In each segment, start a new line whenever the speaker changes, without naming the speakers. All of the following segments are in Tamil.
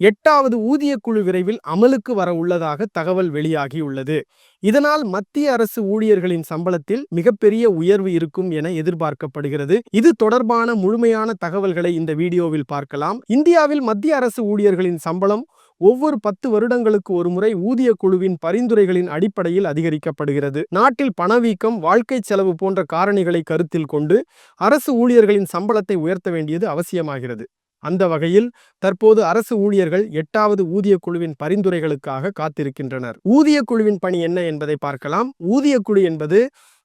எட்டாவது ஊதியக்குழு விரைவில் அமலுக்கு வர உள்ளதாக தகவல் வெளியாகியுள்ளது. இதனால் மத்திய அரசு ஊழியர்களின் சம்பளத்தில் மிகப்பெரிய உயர்வு இருக்கும் என எதிர்பார்க்கப்படுகிறது. இது தொடர்பான முழுமையான தகவல்களை இந்த வீடியோவில் பார்க்கலாம். இந்தியாவில் மத்திய அரசு ஊழியர்களின் சம்பளம் ஒவ்வொரு பத்து வருடங்களுக்கு ஒருமுறை ஊதிய குழுவின் பரிந்துரைகளின் அடிப்படையில் அதிகரிக்கப்படுகிறது. நாட்டில் பணவீக்கம் வாழ்க்கை செலவு போன்ற காரணிகளை கருத்தில் கொண்டு அரசு ஊழியர்களின் சம்பளத்தை உயர்த்த வேண்டியது அவசியமாகிறது. அந்த வகையில் தற்போது அரசு ஊழியர்கள் எட்டாவது ஊதிய குழுவின் பரிந்துரைகளுக்காக காத்திருக்கின்றனர். ஊதிய குழுவின் பணி என்ன என்பதை பார்க்கலாம். ஊதிய குழு என்பது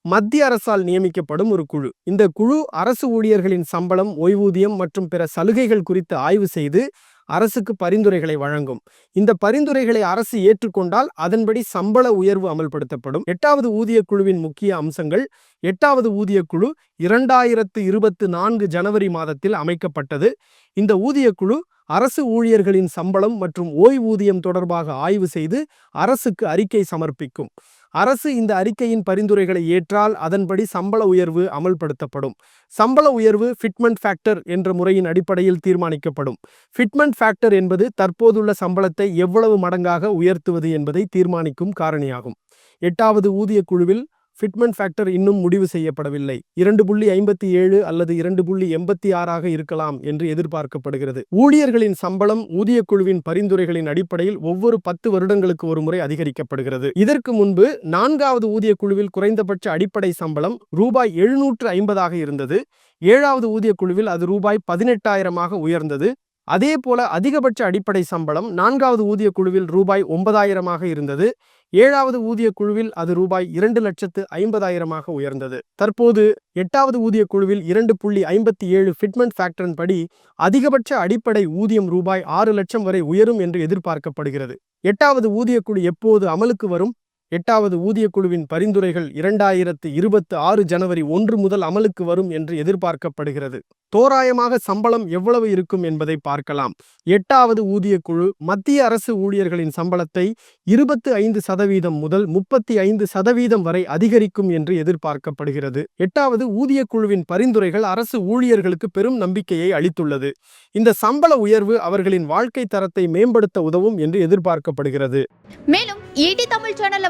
மத்திய அரசால் நியமிக்கப்படும் ஒரு குழு. இந்த குழு அரசு ஊழியர்களின் சம்பளம் ஓய்வூதியம் மற்றும் பிற சலுகைகள் குறித்து ஆய்வு செய்து அரசுக்கு பரிந்துரைகளை வழங்கும். இந்த பரிந்துரைகளை அரசு ஏற்றுக்கொண்டால் அதன்படி சம்பள உயர்வு அமல்படுத்தப்படும். எட்டாவது ஊதிய குழுவின் முக்கிய அம்சங்கள் எட்டாவது ஊதிய குழு இரண்டாயிரத்து இருபத்து நான்கு ஜனவரி மாதத்தில் அமைக்கப்பட்டது. இந்த ஊதிய குழு அரசு ஊழியர்களின் சம்பளம் மற்றும் ஓய்வூதியம் தொடர்பாக ஆய்வு செய்து அரசுக்கு அறிக்கை சமர்ப்பிக்கும். அரசு இந்த அறிக்கையின் பரிந்துரைகளை ஏற்றால் அதன்படி சம்பள உயர்வு அமல்படுத்தப்படும். சம்பள உயர்வு ஃபிட்மெண்ட் ஃபேக்டர் என்ற முறையின் அடிப்படையில் தீர்மானிக்கப்படும். ஃபிட்மெண்ட் ஃபேக்டர் என்பது தற்போதுள்ள சம்பளத்தை எவ்வளவு மடங்காக உயர்த்துவது என்பதை தீர்மானிக்கும் காரணியாகும். எட்டாவது ஊதிய குழுவில் ஃபிட்மெண்ட் ஃபேக்டர் இன்னும் முடிவு செய்யப்படவில்லை. இரண்டு புள்ளி ஐம்பத்தி ஏழு அல்லது இரண்டு புள்ளி எண்பத்தி ஆறாக இருக்கலாம் என்று எதிர்பார்க்கப்படுகிறது. ஊழியர்களின் சம்பளம் ஊதிய குழுவின் பரிந்துரைகளின் அடிப்படையில் ஒவ்வொரு பத்து வருடங்களுக்கு ஒரு முறை அதிகரிக்கப்படுகிறது. இதற்கு முன்பு நான்காவது ஊதிய குழுவில் குறைந்தபட்ச அடிப்படை சம்பளம் ரூபாய் எழுநூற்று ஐம்பதாக இருந்தது. ஏழாவது ஊதிய குழுவில் அது ரூபாய் பதினெட்டாயிரமாக உயர்ந்தது. அதே போல அதிகபட்ச அடிப்படை சம்பளம் நான்காவது ஊதிய குழுவில் ரூபாய் ஒன்பதாயிரமாக இருந்தது. ஏழாவது ஊதிய குழுவில் அது ரூபாய் இரண்டு லட்சத்து ஐம்பதாயிரமாக உயர்ந்தது. தற்போது எட்டாவது ஊதிய குழுவில் இரண்டு புள்ளி ஐம்பத்தி ஏழு ஃபிட்மெண்ட் ஃபேக்டரின் படி அதிகபட்ச அடிப்படை ஊதியம் ரூபாய் ஆறு லட்சம் வரை உயரும் என்று எதிர்பார்க்கப்படுகிறது. எட்டாவது ஊதிய குழு எப்போது அமலுக்கு வரும்? எட்டாவது ஊதிய குழுவின் பரிந்துரைகள் இரண்டாயிரத்து இருபத்து ஆறு ஜனவரி ஒன்று முதல் அமலுக்கு வரும் என்று எதிர்பார்க்கப்படுகிறது. தோராயமாக சம்பளம் எவ்வளவு இருக்கும் என்பதை பார்க்கலாம். எட்டாவது ஊதிய குழு மத்திய அரசு ஊழியர்களின் சம்பளத்தை இருபத்து ஐந்து சதவீதம் முதல் முப்பத்தி ஐந்து சதவீதம் வரை அதிகரிக்கும் என்று எதிர்பார்க்கப்படுகிறது. எட்டாவது ஊதிய குழுவின் பரிந்துரைகள் அரசு ஊழியர்களுக்கு பெரும் நம்பிக்கையை அளித்துள்ளது. இந்த சம்பள உயர்வு அவர்களின் வாழ்க்கை தரத்தை மேம்படுத்த உதவும் என்று எதிர்பார்க்கப்படுகிறது.
மேலும் ஈடி தமிழ் சேனல்ல